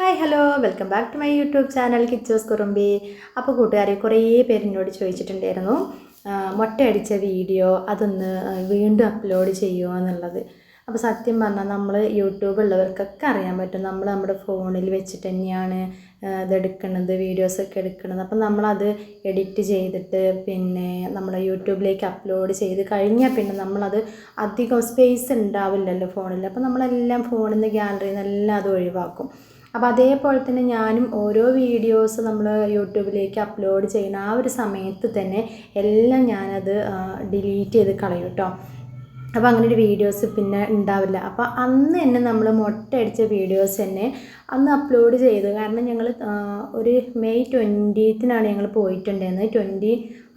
Hi hello welcome back to my YouTube channel Kichos Kurumbi അപ്പോൾ കൂട്ടുകാരെ കുറേ പേരിനോട് ചോദിച്ചിട്ടുണ്ടായിരുന്നു. മുട്ട അടിച്ച വീഡിയോ അതൊന്ന് വീണ്ടും അപ്ലോഡ് ചെയ്യുമോ എന്നുള്ളത്. അപ്പോൾ സത്യം പറഞ്ഞാൽ നമ്മൾ യൂട്യൂബ് ഉള്ളവർക്കൊക്കെ അറിയാൻ പറ്റും. നമ്മൾ നമ്മുടെ ഫോണിൽ വെച്ചിട്ട് തന്നെയാണ് ഇതെടുക്കുന്നത് വീഡിയോസൊക്കെ എടുക്കുന്നത് അപ്പം നമ്മളത് എഡിറ്റ് ചെയ്തിട്ട് പിന്നെ നമ്മുടെ യൂട്യൂബിലേക്ക് അപ്ലോഡ് ചെയ്ത് കഴിഞ്ഞാൽ പിന്നെ നമ്മളത് അധികം സ്പേസ് ഉണ്ടാവില്ലല്ലോ ഫോണിൽ അപ്പോൾ നമ്മളെല്ലാം ഫോണിൽ നിന്ന് ഗ്യാലറിയിൽ നിന്ന് എല്ലാം അത് ഒഴിവാക്കും. അപ്പോൾ അതേപോലെ തന്നെ ഞാനും ഓരോ വീഡിയോസ് നമ്മൾ യൂട്യൂബിലേക്ക് അപ്ലോഡ് ചെയ്യുന്ന ആ ഒരു സമയത്ത് തന്നെ എല്ലാം ഞാനത് ഡിലീറ്റ് ചെയ്ത് കളയും കേട്ടോ അപ്പോൾ അങ്ങനെ ഒരു വീഡിയോസ് പിന്നെ ഉണ്ടാവില്ല. അപ്പോൾ അന്ന് തന്നെ നമ്മൾ മൊട്ടയടിച്ച വീഡിയോസ് തന്നെ അന്ന് അപ്ലോഡ് ചെയ്തു. കാരണം ഞങ്ങൾ ഒരു മെയ് ട്വന്റീത്തിനാണ് ഞങ്ങൾ പോയിട്ടുണ്ടായിരുന്നത്. ട്വന്റി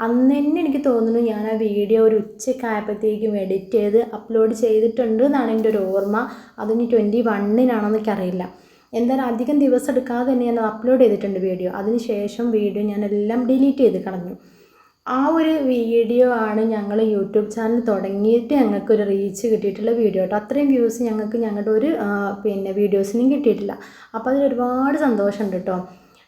അന്ന് തന്നെ എനിക്ക് തോന്നുന്നു ഞാൻ ആ വീഡിയോ ഒരു ഉച്ചക്കായപ്പോഴത്തേക്കും എഡിറ്റ് ചെയ്ത് അപ്ലോഡ് ചെയ്തിട്ടുണ്ട് എന്നാണ് എന്റെ ഒരു ഓർമ്മ. അതിന് ട്വന്റി വണ്ണിനാണോ എനിക്കറിയില്ല എന്തായാലും അധികം ദിവസം എടുക്കാതെ തന്നെ ഞാൻ അപ്ലോഡ് ചെയ്തിട്ടുണ്ട് വീഡിയോ അതിനുശേഷം വീഡിയോ ഞാൻ എല്ലാം ഡിലീറ്റ് ചെയ്ത് കളഞ്ഞു. ആ ഒരു വീഡിയോ ആണ് ഞങ്ങൾ യൂട്യൂബ് ചാനൽ തുടങ്ങിയിട്ട് ഞങ്ങൾക്കൊരു റീച്ച് കിട്ടിയിട്ടുള്ള വീഡിയോ കേട്ടോ. അത്രയും വ്യൂസ് ഞങ്ങൾക്ക് ഞങ്ങളുടെ ഒരു പിന്നെ വീഡിയോസിനും കിട്ടിയിട്ടില്ല. അപ്പോൾ അതിൽ ഒരുപാട് സന്തോഷമുണ്ട് കേട്ടോ.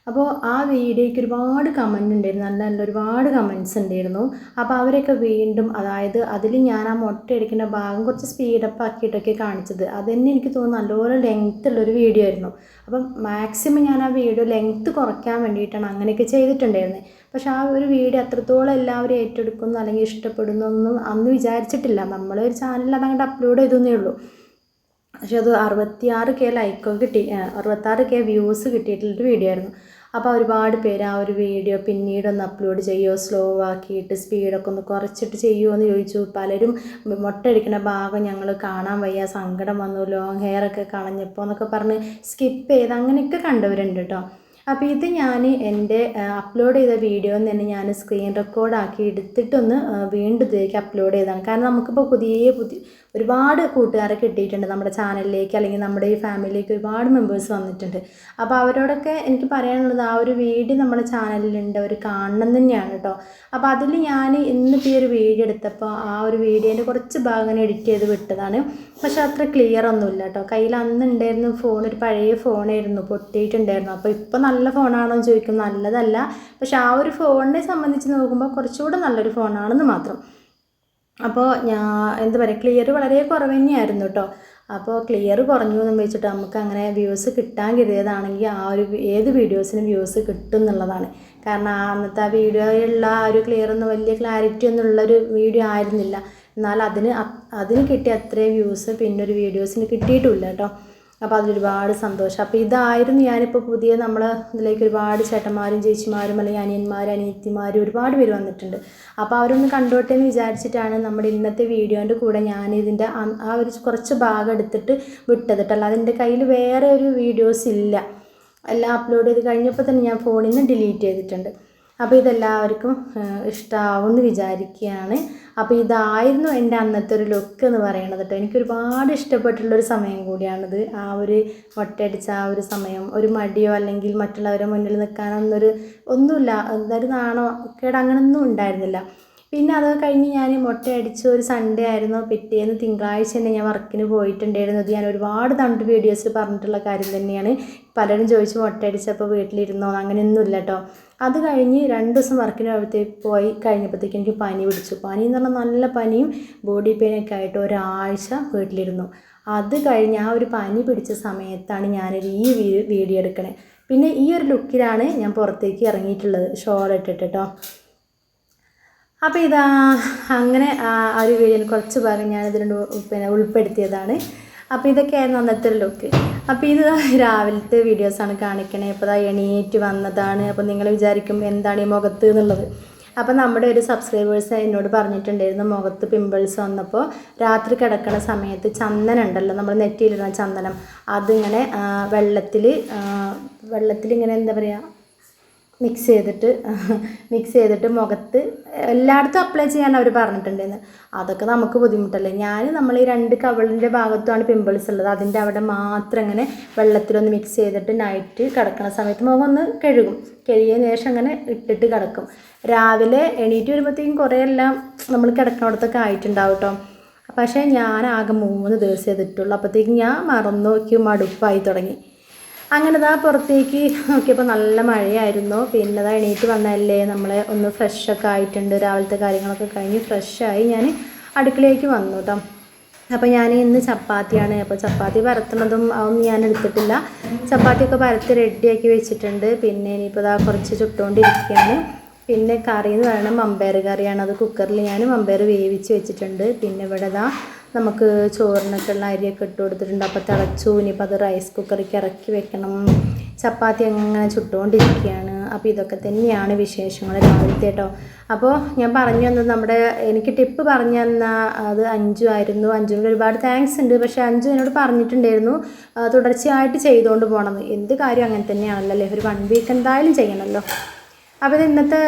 അപ്പോൾ ആ വീഡിയോയ്ക്ക് ഒരുപാട് കമന്റ് ഉണ്ടായിരുന്നു. നല്ല നല്ല ഒരുപാട് കമന്റ്സ് ഉണ്ടായിരുന്നു. അപ്പോൾ അവരൊക്കെ വീണ്ടും അതായത് അതിൽ ഞാൻ ആ മുട്ട അടിക്കുന്ന ഭാഗം കുറച്ച് സ്പീഡപ്പ് ആക്കിയിട്ടൊക്കെ കാണിച്ചത്. അതുതന്നെ എനിക്ക് തോന്നുന്നു നല്ലപോലെ ലെങ്ത് ഉള്ളൊരു വീഡിയോ ആയിരുന്നു. അപ്പം മാക്സിമം ഞാൻ ആ വീഡിയോ ലെങ്ത് കുറയ്ക്കാൻ വേണ്ടിയിട്ടാണ് അങ്ങനെയൊക്കെ ചെയ്തിട്ടുണ്ടായിരുന്നത് പക്ഷെ ആ ഒരു വീഡിയോ അത്രത്തോളം എല്ലാവരും ഏറ്റെടുക്കുന്നു അല്ലെങ്കിൽ ഇഷ്ടപ്പെടുന്നൊന്നും അന്ന് വിചാരിച്ചിട്ടില്ല. നമ്മളൊരു ചാനലിൽ അതങ്ങോട്ട് അപ്ലോഡ് ചെയ്തേ ഉള്ളൂ. പക്ഷെ അത് അറുപത്തിയാറ് കെ ലൈക്കോ കിട്ടി അറുപത്താറ് കെ വ്യൂസ് കിട്ടിയിട്ടുള്ളൊരു വീഡിയോ ആയിരുന്നു. അപ്പോൾ ഒരുപാട് പേര് ആ ഒരു വീഡിയോ പിന്നീടൊന്ന് അപ്ലോഡ് ചെയ്യുമോ സ്ലോ ആക്കിയിട്ട് സ്പീഡൊക്കെ ഒന്ന് കുറച്ചിട്ട് ചെയ്യുമോ എന്ന് ചോദിച്ചു. പലരും മുട്ടടിക്കുന്ന ഭാഗം ഞങ്ങൾ കാണാൻ വയ്യ സങ്കടം വന്നു ലോങ് ഹെയർ ഒക്കെ കളഞ്ഞപ്പോൾ എന്നൊക്കെ പറഞ്ഞ് സ്കിപ്പ് ചെയ്ത് അങ്ങനെയൊക്കെ കണ്ടവരുണ്ട് കേട്ടോ അപ്പോൾ ഇത് ഞാൻ എന്റെ അപ്ലോഡ് ചെയ്ത വീഡിയോ തന്നെ ഞാൻ സ്ക്രീൻ റെക്കോർഡാക്കി എടുത്തിട്ടൊന്ന് വീണ്ടും ഇതിലേക്ക് അപ്ലോഡ് ചെയ്തതാണ്. കാരണം നമുക്കിപ്പോൾ പുതിയ പുതിയ ഒരുപാട് കൂട്ടുകാരെ കിട്ടിയിട്ടുണ്ട് നമ്മുടെ ചാനലിലേക്ക് അല്ലെങ്കിൽ നമ്മുടെ ഈ ഫാമിലിയിലേക്ക് ഒരുപാട് മെമ്പേഴ്സ് വന്നിട്ടുണ്ട്. അപ്പോൾ അവരോടൊക്കെ എനിക്ക് പറയാനുള്ളത് ആ ഒരു വീഡിയോ നമ്മുടെ ചാനലിലുണ്ട് അവർ കാണണം തന്നെയാണ് കേട്ടോ. അപ്പോൾ അതിൽ ഞാൻ ഇന്നിപ്പോൾ ഈ ഒരു വീഡിയോ എടുത്തപ്പോൾ ആ ഒരു വീഡിയോന്റെ കുറച്ച് ഭാഗം എഡിറ്റ് ചെയ്ത് വിട്ടതാണ്. പക്ഷെ അത്ര ക്ലിയർ ഒന്നുമില്ല കേട്ടോ. കയ്യിൽ അന്ന് ഉണ്ടായിരുന്നു ഫോൺ ഒരു പഴയ ഫോണായിരുന്നു പൊട്ടിയിട്ടുണ്ടായിരുന്നു. അപ്പോൾ ഇപ്പോൾ നല്ല ഫോണാണോ എന്ന് ചോദിക്കും. നല്ലതല്ല. പക്ഷെ ആ ഒരു ഫോണിനെ സംബന്ധിച്ച് നോക്കുമ്പോൾ കുറച്ചുകൂടെ നല്ലൊരു ഫോണാണെന്ന് മാത്രം. അപ്പോൾ ഞാൻ എന്താ പറയുക ക്ലിയർ വളരെ കുറവ് തന്നെയായിരുന്നു കേട്ടോ അപ്പോൾ ക്ലിയർ കുറഞ്ഞു എന്ന് വെച്ചിട്ട് നമുക്ക് അങ്ങനെ വ്യൂസ് കിട്ടാൻ കരുതിയതാണെങ്കിൽ ആ ഒരു ഏത് വീഡിയോസിനും വ്യൂസ് കിട്ടും എന്നുള്ളതാണ് കാരണം അന്നത്തെ ആ വീഡിയോയിലുള്ള ആ ഒരു ക്ലിയർ ഒന്നും വലിയ ക്ലാരിറ്റി ഒന്നും ഉള്ളൊരു വീഡിയോ ആയിരുന്നില്ല. എന്നാൽ അതിന് അതിന് കിട്ടിയ അത്രയും വ്യൂസ് പിന്നൊരു വീഡിയോസിന് കിട്ടിയിട്ടില്ല കേട്ടോ അപ്പോൾ അതിലൊരുപാട് സന്തോഷം. അപ്പോൾ ഇതായിരുന്നു ഞാനിപ്പോൾ പുതിയ നമ്മൾ ഇതിലേക്ക് ഒരുപാട് ചേട്ടന്മാരും ചേച്ചിമാരും അല്ലെങ്കിൽ അനിയന്മാരും അനിയത്തിമാരും ഒരുപാട് പേര് വന്നിട്ടുണ്ട്. അപ്പോൾ അവരൊന്ന് കണ്ടോട്ടെ എന്ന് വിചാരിച്ചിട്ടാണ് നമ്മുടെ ഇന്നത്തെ വീഡിയോന്റെ കൂടെ ഞാനിതിന്റെ ആ- ഒരു കുറച്ച് ഭാഗം എടുത്തിട്ട് വിട്ടത് കേട്ടോ. അല്ലാതെ എന്റെ കയ്യിൽ വേറെ ഒരു വീഡിയോസ് ഇല്ല. എല്ലാം അപ്ലോഡ് ചെയ്ത് കഴിഞ്ഞപ്പോൾ തന്നെ ഞാൻ ഫോണിൽ നിന്ന് ഡിലീറ്റ് ചെയ്തിട്ടുണ്ട്. അപ്പോൾ ഇതെല്ലാവർക്കും ഇഷ്ടമാവുമെന്ന് വിചാരിക്കുകയാണ് അപ്പോൾ ഇതായിരുന്നു എന്റെ അന്നത്തെ ഒരു ലുക്ക് എന്ന് പറയുന്നത് കേട്ടോ എനിക്ക് ഒരുപാട് ഇഷ്ടപ്പെട്ടുള്ളൊരു സമയം കൂടിയാണിത്. ആ ഒരു മുട്ടയടിച്ച ആ ഒരു സമയം ഒരു മടിയോ അല്ലെങ്കിൽ മറ്റുള്ളവരുടെ മുന്നിൽ നിൽക്കാനൊന്നൊരു ഒന്നുമില്ല. എന്തായാലും നാണോ കേട് അങ്ങനെയൊന്നും ഉണ്ടായിരുന്നില്ല. പിന്നെ അത് കഴിഞ്ഞ് ഞാൻ മുട്ടയടിച്ച് ഒരു സൺഡേ ആയിരുന്നു. പിറ്റേന്ന് തിങ്കളാഴ്ച തന്നെ ഞാൻ വർക്കിന് പോയിട്ടുണ്ടായിരുന്നു. അത് ഞാൻ ഒരുപാട് തണ്ട് വീഡിയോസ് പറഞ്ഞിട്ടുള്ള കാര്യം തന്നെയാണ്. പലരും ചോദിച്ചു മുട്ടയടിച്ചപ്പോൾ വീട്ടിലിരുന്നോ? അങ്ങനെയൊന്നുമില്ല കേട്ടോ അത് കഴിഞ്ഞ് രണ്ട് ദിവസം വർക്കിന് പോയപ്പോഴത്തേക്ക് പോയി കഴിഞ്ഞപ്പോഴത്തേക്ക് എനിക്ക് പനി പിടിച്ചു. പനി എന്ന് പറഞ്ഞാൽ നല്ല പനിയും ബോഡി പെയിനൊക്കെ ആയിട്ട് ഒരാഴ്ച വീട്ടിലിരുന്നു. അത് കഴിഞ്ഞ് ആ ഒരു പനി പിടിച്ച സമയത്താണ് ഞാനൊരു ഈ വീഡിയോ എടുക്കണേ. പിന്നെ ഈ ഒരു ലുക്കിലാണ് ഞാൻ പുറത്തേക്ക് ഇറങ്ങിയിട്ടുള്ളത്. ഷോൾ ഇട്ടിട്ട് കേട്ടോ അപ്പോൾ ഇതാ അങ്ങനെ ആ ഒരു വീഡിയോ കുറച്ച് ഭാഗം ഇതിലുണ്ട് പിന്നെ ഉൾപ്പെടുത്തിയതാണ്. അപ്പോൾ ഇതൊക്കെയായിരുന്നു അന്നത്തെ ലുക്ക് അപ്പോൾ ഇത് രാവിലത്തെ വീഡിയോസാണ് കാണിക്കണേ. അപ്പോൾ ഇതാ എണീറ്റ് വന്നതാണ്. അപ്പോൾ നിങ്ങൾ വിചാരിക്കും എന്താണ് ഈ മുഖത്ത് എന്നുള്ളത്. അപ്പോൾ നമ്മുടെ ഒരു സബ്സ്ക്രൈബേഴ്സ് എന്നോട് പറഞ്ഞിട്ടുണ്ടായിരുന്നു മുഖത്ത് പിമ്പിൾസ് വന്നപ്പോൾ രാത്രി കിടക്കുന്ന സമയത്ത് ചന്ദനം ഉണ്ടല്ലോ നമ്മൾ നെറ്റിയിലിടുന്ന ചന്ദനം. അതിങ്ങനെ വെള്ളത്തിൽ വെള്ളത്തിൽ ഇങ്ങനെ എന്താ പറയുക മിക്സ് ചെയ്തിട്ട് മിക്സ് ചെയ്തിട്ട് മുഖത്ത് എല്ലായിടത്തും അപ്ലൈ ചെയ്യാൻ അവർ പറഞ്ഞിട്ടുണ്ടെന്ന് അതൊക്കെ നമുക്ക് ബുദ്ധിമുട്ടല്ലേ? ഞാൻ നമ്മൾ ഈ രണ്ട് കവളിന്റെ ഭാഗത്തുമാണ് പിമ്പിൾസ് ഉള്ളത്. അതിന്റെ അവിടെ മാത്രം ഇങ്ങനെ വെള്ളത്തിലൊന്ന് മിക്സ് ചെയ്തിട്ട് നൈറ്റ് കിടക്കുന്ന സമയത്ത് മുഖം ഒന്ന് കഴുകും. കഴുകിയതിന് ശേഷം അങ്ങനെ ഇട്ടിട്ട് കിടക്കും. രാവിലെ എണീറ്റ് വരുമ്പോഴത്തേക്കും കുറേ എല്ലാം നമ്മൾ കിടക്കുന്നിടത്തൊക്കെ ആയിട്ടുണ്ടാവും കേട്ടോ പക്ഷേ ഞാൻ ആകെ മൂന്ന് ദിവസം ചെയ്തിട്ടുള്ളൂ. അപ്പോഴത്തേക്കും ഞാൻ മറന്നു നോക്കി മടുപ്പായി തുടങ്ങി. അങ്ങനെ ദാ പുറത്തേക്ക് നോക്കിയപ്പോൾ നല്ല മഴയായിരുന്നു. പിന്നെ ദാ എണീറ്റ് വന്നതല്ലേ നമ്മൾ ഒന്ന് ഫ്രഷൊക്കെ ആയിട്ടുണ്ട്. രാവിലത്തെ കാര്യങ്ങളൊക്കെ കഴിഞ്ഞ് ഫ്രഷായി ഞാൻ അടുക്കളയിലേക്ക് വന്നു കേട്ടോ അപ്പോൾ ഞാൻ ഇന്ന് ചപ്പാത്തിയാണ്. അപ്പോൾ ചപ്പാത്തി പരത്തുന്നതും അതൊന്നും ഞാൻ എടുത്തിട്ടില്ല. ചപ്പാത്തിയൊക്കെ പരത്തി റെഡിയാക്കി വെച്ചിട്ടുണ്ട്. പിന്നെ ഇനിയിപ്പോൾ ഇതാ കുറച്ച് ചുട്ടുകൊണ്ടിരിക്കുകയാണ്. പിന്നെ കറി എന്ന് പറയുന്നത് മമ്പയർ കറിയാണ്. അത് കുക്കറിൽ ഞാൻ മമ്പയർ വേവിച്ച് വെച്ചിട്ടുണ്ട്. പിന്നെ ഇവിടെ ഇതാ നമുക്ക് ചോറിനൊക്കെ ഉള്ള അരിയൊക്കെ ഇട്ട് കൊടുത്തിട്ടുണ്ട്. അപ്പോൾ തിളച്ചു. ഇനിയിപ്പോൾ അത് റൈസ് കുക്കറിക്ക് ഇറക്കി വെക്കണം. ചപ്പാത്തി അങ്ങനെ ചുട്ടുകൊണ്ടിരിക്കുകയാണ് അപ്പോൾ ഇതൊക്കെ തന്നെയാണ് വിശേഷങ്ങൾ രാവിലത്തെ കേട്ടോ അപ്പോൾ ഞാൻ പറഞ്ഞു തന്നത് നമ്മുടെ എനിക്ക് ടിപ്പ് പറഞ്ഞു തന്ന അത് അഞ്ചു ആയിരുന്നു. അഞ്ചുവിന് ഒരുപാട് താങ്ക്സ് ഉണ്ട്. പക്ഷേ അഞ്ചു എന്നോട് പറഞ്ഞിട്ടുണ്ടായിരുന്നു തുടർച്ചയായിട്ട് ചെയ്തുകൊണ്ട് പോകണം എന്ത് കാര്യം അങ്ങനെ തന്നെയാണല്ലോ അല്ലേ? ഒരു വൺ വീക്ക് എന്തായാലും ചെയ്യണമല്ലോ അപ്പോൾ ഇന്നത്തെ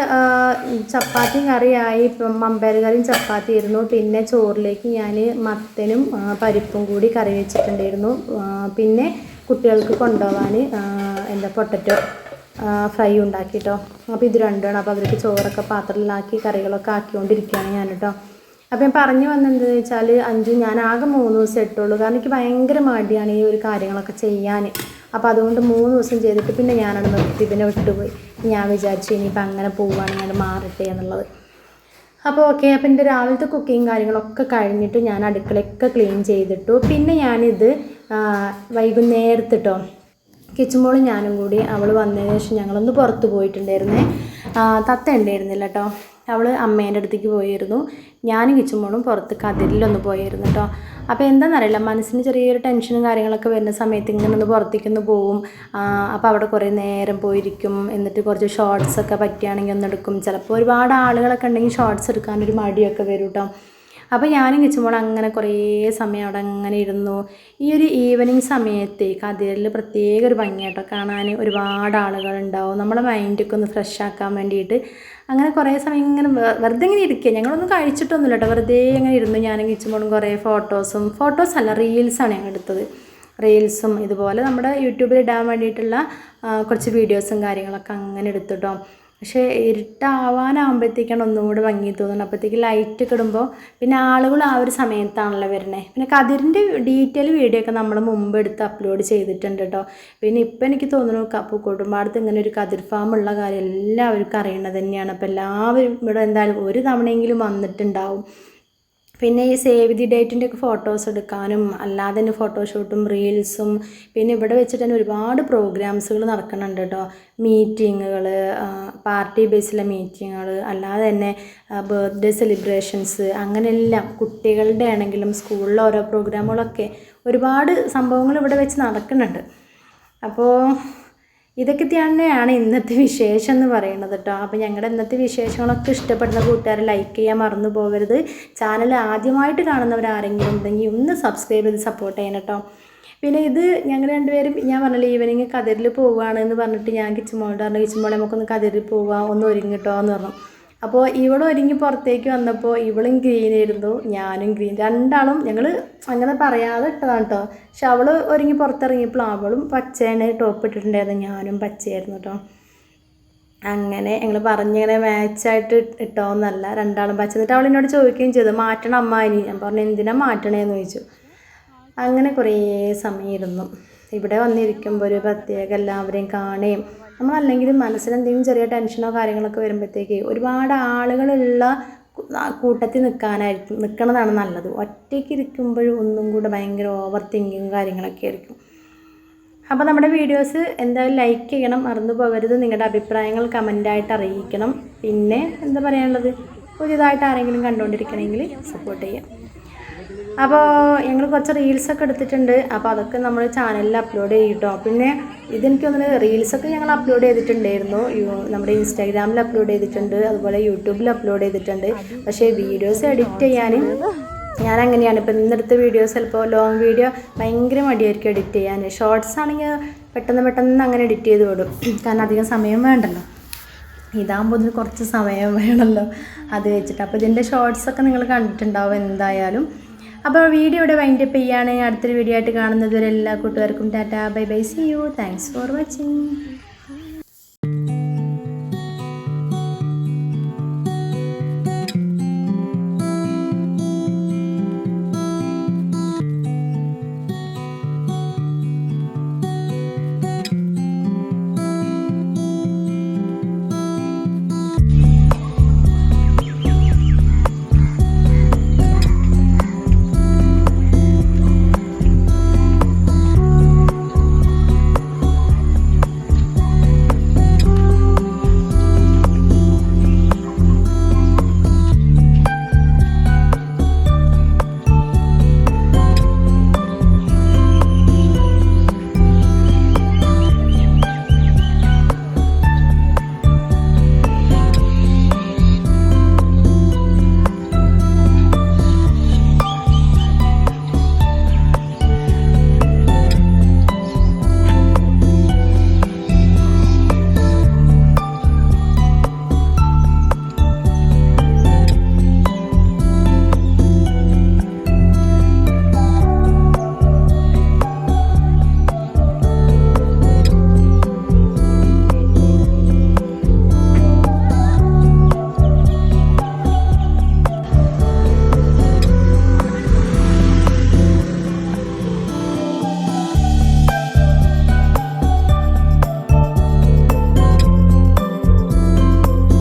ചപ്പാത്തി കറിയായി. ഇപ്പം മമ്പയർ കറിയും ചപ്പാത്തി ആയിരുന്നു പിന്നെ ചോറിലേക്ക് ഞാൻ മത്തനും പരിപ്പും കൂടി കറി വെച്ചിട്ടുണ്ടായിരുന്നു. പിന്നെ കുട്ടികൾക്ക് കൊണ്ടുപോകാൻ എന്താ പൊട്ടറ്റോ ഫ്രൈ ഉണ്ടാക്കിട്ടോ. അപ്പോൾ ഇത് രണ്ടുമാണ്. അപ്പോൾ അവർക്ക് ചോറൊക്കെ പാത്രത്തിലാക്കി കറികളൊക്കെ ആക്കിക്കൊണ്ടിരിക്കുകയാണ് ഞാൻ കേട്ടോ അപ്പോൾ ഞാൻ പറഞ്ഞു വന്നെന്താണെന്ന് വെച്ചാൽ അഞ്ചു ഞാൻ ആകെ മൂന്ന് ദിവസം ഇട്ടുള്ളൂ. കാരണം എനിക്ക് ഭയങ്കര മടിയാണ് ഈ ഒരു കാര്യങ്ങളൊക്കെ ചെയ്യാൻ അപ്പോൾ അതുകൊണ്ട് മൂന്ന് ദിവസം ചെയ്തിട്ട് പിന്നെ ഞാനവിടെ നിർത്തി പിന്നെ വിട്ടുപോയി. ഞാൻ വിചാരിച്ചു ഇനിയിപ്പോൾ അങ്ങനെ പോവുകയാണെങ്കിൽ അത് മാറട്ടെ എന്നുള്ളത്. അപ്പോൾ ഓക്കെ അപ്പോൾ എന്റെ രാവിലത്തെ കുക്കിങ് കാര്യങ്ങളൊക്കെ കഴിഞ്ഞിട്ട് ഞാൻ അടുക്കളയൊക്കെ ക്ലീൻ ചെയ്തിട്ടു. പിന്നെ ഞാനിത് വൈകുന്നേരത്തിട്ടോ കിച്ചുമോളും ഞാനും കൂടി അവൾ വന്നതിന് ശേഷം ഞങ്ങളൊന്ന് പുറത്ത് പോയിട്ടുണ്ടായിരുന്നേ. തത്ത ഉണ്ടായിരുന്നില്ല കേട്ടോ അവൾ അമ്മേന്റെ അടുത്തേക്ക് പോയിരുന്നു. ഞാനും കിച്ചുമോളും പുറത്ത് കതിരിലൊന്ന് പോയിരുന്നു കേട്ടോ അപ്പോൾ എന്താണെന്നറിയില്ല മനസ്സിന് ചെറിയൊരു ടെൻഷനും കാര്യങ്ങളൊക്കെ വരുന്ന സമയത്ത് ഇങ്ങനെ ഒന്ന് പുറത്തേക്കൊന്ന് പോവും. അപ്പോൾ അവിടെ കുറേ നേരം പോയിരിക്കും. എന്നിട്ട് കുറച്ച് ഷോർട്സ് ഒക്കെ പറ്റുകയാണെങ്കിൽ ഒന്ന് എടുക്കും. ചിലപ്പോൾ ഒരുപാട് ആളുകളൊക്കെ ഉണ്ടെങ്കിൽ ഷോർട്സ് എടുക്കാനൊരു മടിയൊക്കെ വരും കേട്ടോ അപ്പോൾ ഞാനും കിച്ചുമോൾ അങ്ങനെ കുറേ സമയം അവിടെ അങ്ങനെ ഇരുന്നു. ഈ ഒരു ഈവനിങ് സമയത്ത് കതിരിൽ പ്രത്യേക ഒരു ഭംഗിയായിട്ടോ കാണാൻ ഒരുപാട് ആളുകളുണ്ടാവും നമ്മളെ മൈൻഡൊക്കെ ഒന്ന് ഫ്രഷ് ആക്കാൻ വേണ്ടിയിട്ട്. അങ്ങനെ കുറേ സമയം ഇങ്ങനെ വെറുതെ ഇങ്ങനെ ഇരിക്കുക ഞങ്ങളൊന്നും കഴിച്ചിട്ടൊന്നുമില്ല കേട്ടോ. വെറുതെ ഇങ്ങനെ ഇരുന്നു ഞാനും കിച്ചുമ്പോഴും കുറേ ഫോട്ടോസും ഫോട്ടോസ് അല്ല റീൽസാണ് ഞങ്ങൾ എടുത്തത്. റീൽസും ഇതുപോലെ നമ്മുടെ യൂട്യൂബിൽ ഇടാൻ വേണ്ടിയിട്ടുള്ള കുറച്ച് വീഡിയോസും കാര്യങ്ങളൊക്കെ അങ്ങനെ എടുത്തിട്ടോ പക്ഷേ ഇരുട്ടാവാനാകുമ്പോഴത്തേക്കാണ് ഒന്നും കൂടെ ഭംഗി തോന്നുന്നത്. അപ്പോഴത്തേക്ക് ലൈറ്റ് കിടുമ്പോൾ പിന്നെ ആളുകൾ ആ ഒരു സമയത്താണല്ലോ വരുന്നത് പിന്നെ കതിരിന്റെ ഡീറ്റെയിൽ വീഡിയോ ഒക്കെ നമ്മൾ മുമ്പ് എടുത്ത് അപ്ലോഡ് ചെയ്തിട്ടുണ്ട് കേട്ടോ. പിന്നെ ഇപ്പം എനിക്ക് തോന്നുന്നു അപ്പോൾ കുടുംബാടത്ത് ഇങ്ങനെ ഒരു കതിർ ഫാം ഉള്ള കാര്യം എല്ലാവർക്കും അറിയണത് തന്നെയാണ്. അപ്പോൾ എല്ലാവരും ഇവിടെ എന്തായാലും ഒരു തവണയെങ്കിലും വന്നിട്ടുണ്ടാവും. പിന്നെ ഈ സേവ് ദി ഡേറ്റിന്റെ ഒക്കെ ഫോട്ടോസ് എടുക്കാനും അല്ലാതെ തന്നെ ഫോട്ടോഷൂട്ടും റീൽസും പിന്നെ ഇവിടെ വെച്ചിട്ട് തന്നെ ഒരുപാട് പ്രോഗ്രാംസുകൾ നടക്കുന്നുണ്ട് കേട്ടോ മീറ്റിങ്ങുകൾ പാർട്ടി ബേസിലെ മീറ്റിങ്ങുകൾ അല്ലാതെ തന്നെ ബർത്ത്ഡേ സെലിബ്രേഷൻസ് അങ്ങനെയെല്ലാം കുട്ടികളുടെ ആണെങ്കിലും സ്കൂളിലെ ഓരോ പ്രോഗ്രാമുകളൊക്കെ ഒരുപാട് സംഭവങ്ങൾ ഇവിടെ വെച്ച് നടക്കുന്നുണ്ട്. അപ്പോൾ ഇതൊക്കെ തന്നെയാണ് ഇന്നത്തെ വിശേഷം എന്ന് പറയുന്നത് കേട്ടോ. അപ്പോൾ ഞങ്ങളുടെ ഇന്നത്തെ വിശേഷങ്ങളൊക്കെ ഇഷ്ടപ്പെടുന്ന കൂട്ടുകാരെ ലൈക്ക് ചെയ്യാൻ മറന്നു പോകരുത്. ചാനൽ ആദ്യമായിട്ട് കാണുന്നവർ ആരെങ്കിലും ഉണ്ടെങ്കിൽ ഒന്ന് സബ്സ്ക്രൈബ് ചെയ്ത് സപ്പോർട്ട് ചെയ്യണം കേട്ടോ. പിന്നെ ഇത് ഞങ്ങൾ രണ്ടുപേരും ഞാൻ പറഞ്ഞില്ല ഈവനിങ് കതിരിൽ പോവുകയാണ് എന്ന് പറഞ്ഞിട്ട് ഞാൻ കിച്ചുമോളോട് പറഞ്ഞു കിച്ചുമോളെ നമുക്കൊന്ന് കതിരിൽ പോവാം ഒന്ന് ഒരുങ്ങിട്ടോ എന്ന് പറഞ്ഞു. അപ്പോൾ ഇവൾ ഒരുങ്ങി പുറത്തേക്ക് വന്നപ്പോൾ ഇവളും ഗ്രീൻ ആയിരുന്നു ഞാനും ഗ്രീൻ രണ്ടാളും ഞങ്ങൾ അങ്ങനെ പറയാതെ ഇട്ടതാണ് കേട്ടോ പക്ഷെ അവൾ ഒരുങ്ങി പുറത്തിറങ്ങിയപ്പോൾ അവളും പച്ചയാണ് ടോപ്പ് ഇട്ടിട്ടുണ്ടായിരുന്നു ഞാനും പച്ചയായിരുന്നു കേട്ടോ അങ്ങനെ ഞങ്ങൾ പറഞ്ഞിങ്ങനെ മാച്ചായിട്ട് ഇട്ടോന്നല്ല രണ്ടാളും പച്ച. എന്നിട്ട് അവൾ എന്നോട് ചോദിക്കുകയും ചെയ്തു മാറ്റണം അമ്മ ഇനി. ഞാൻ പറഞ്ഞു എന്തിനാ മാറ്റണേന്ന്? ചോദിച്ചു. അങ്ങനെ കുറേ സമയം ഇരുന്നു. ഇവിടെ വന്നിരിക്കുമ്പോൾ ഒരു പ്രത്യേക എല്ലാവരെയും കാണുകയും നമ്മളല്ലെങ്കിലും മനസ്സിലെന്തെങ്കിലും ചെറിയ ടെൻഷനോ കാര്യങ്ങളൊക്കെ വരുമ്പോഴത്തേക്ക് ഒരുപാട് ആളുകളുള്ള കൂട്ടത്തിൽ നിൽക്കാനായിരിക്കും നിൽക്കണതാണ് നല്ലത്. ഒറ്റയ്ക്ക് ഇരിക്കുമ്പോൾ ഒന്നും കൂടെ ഭയങ്കര ഓവർ തിങ്കിങ് കാര്യങ്ങളൊക്കെ ആയിരിക്കും. അപ്പോൾ നമ്മുടെ വീഡിയോസ് എന്തായാലും ലൈക്ക് ചെയ്യണം മറന്നു പോകരുത്. നിങ്ങളുടെ അഭിപ്രായങ്ങൾ കമന്റായിട്ട് അറിയിക്കണം. പിന്നെ എന്താ പറയാനുള്ളത്? പുതിയതായിട്ട് ആരെങ്കിലും കണ്ടുകൊണ്ടിരിക്കണമെങ്കിൽ സപ്പോർട്ട് ചെയ്യാം. അപ്പോൾ ഞങ്ങൾ കുറച്ച് റീൽസൊക്കെ എടുത്തിട്ടുണ്ട്. അപ്പോൾ അതൊക്കെ നമ്മൾ ചാനലിൽ അപ്ലോഡ് ചെയ്യും കേട്ടോ പിന്നെ ഇതെനിക്ക് തോന്നുന്നത് റീൽസൊക്കെ ഞങ്ങൾ അപ്ലോഡ് ചെയ്തിട്ടുണ്ടായിരുന്നു. നമ്മുടെ ഇൻസ്റ്റാഗ്രാമിൽ അപ്ലോഡ് ചെയ്തിട്ടുണ്ട്. അതുപോലെ യൂട്യൂബിൽ അപ്ലോഡ് ചെയ്തിട്ടുണ്ട്. പക്ഷേ വീഡിയോസ് എഡിറ്റ് ചെയ്യാൻ ഞാൻ അങ്ങനെയാണ് ഇപ്പം ഇന്നെടുത്ത വീഡിയോസ് ചിലപ്പോൾ ലോങ് വീഡിയോ ഭയങ്കര മടിയായിരിക്കും എഡിറ്റ് ചെയ്യാൻ ഷോർട്സ് ആണെങ്കിൽ പെട്ടെന്ന് പെട്ടെന്ന് അങ്ങനെ എഡിറ്റ് ചെയ്ത് വിടും. കാരണം അധികം സമയം വേണ്ടല്ലോ. ഇതാകുമ്പോൾ ഇതിന് കുറച്ച് സമയം വേണമല്ലോ അത് വെച്ചിട്ട്. അപ്പോൾ ഇതിന്റെ ഷോർട്സൊക്കെ നിങ്ങൾ കണ്ടിട്ടുണ്ടാവും എന്തായാലും. അപ്പോൾ വീഡിയോ ഇവിടെ വൈൻഡപ്പ് ചെയ്യാണ് അടുത്തൊരു വീഡിയോ ആയിട്ട് കാണുന്നത് എല്ലാ കൂട്ടുകാർക്കും tata. Bye bye. See you thanks for watching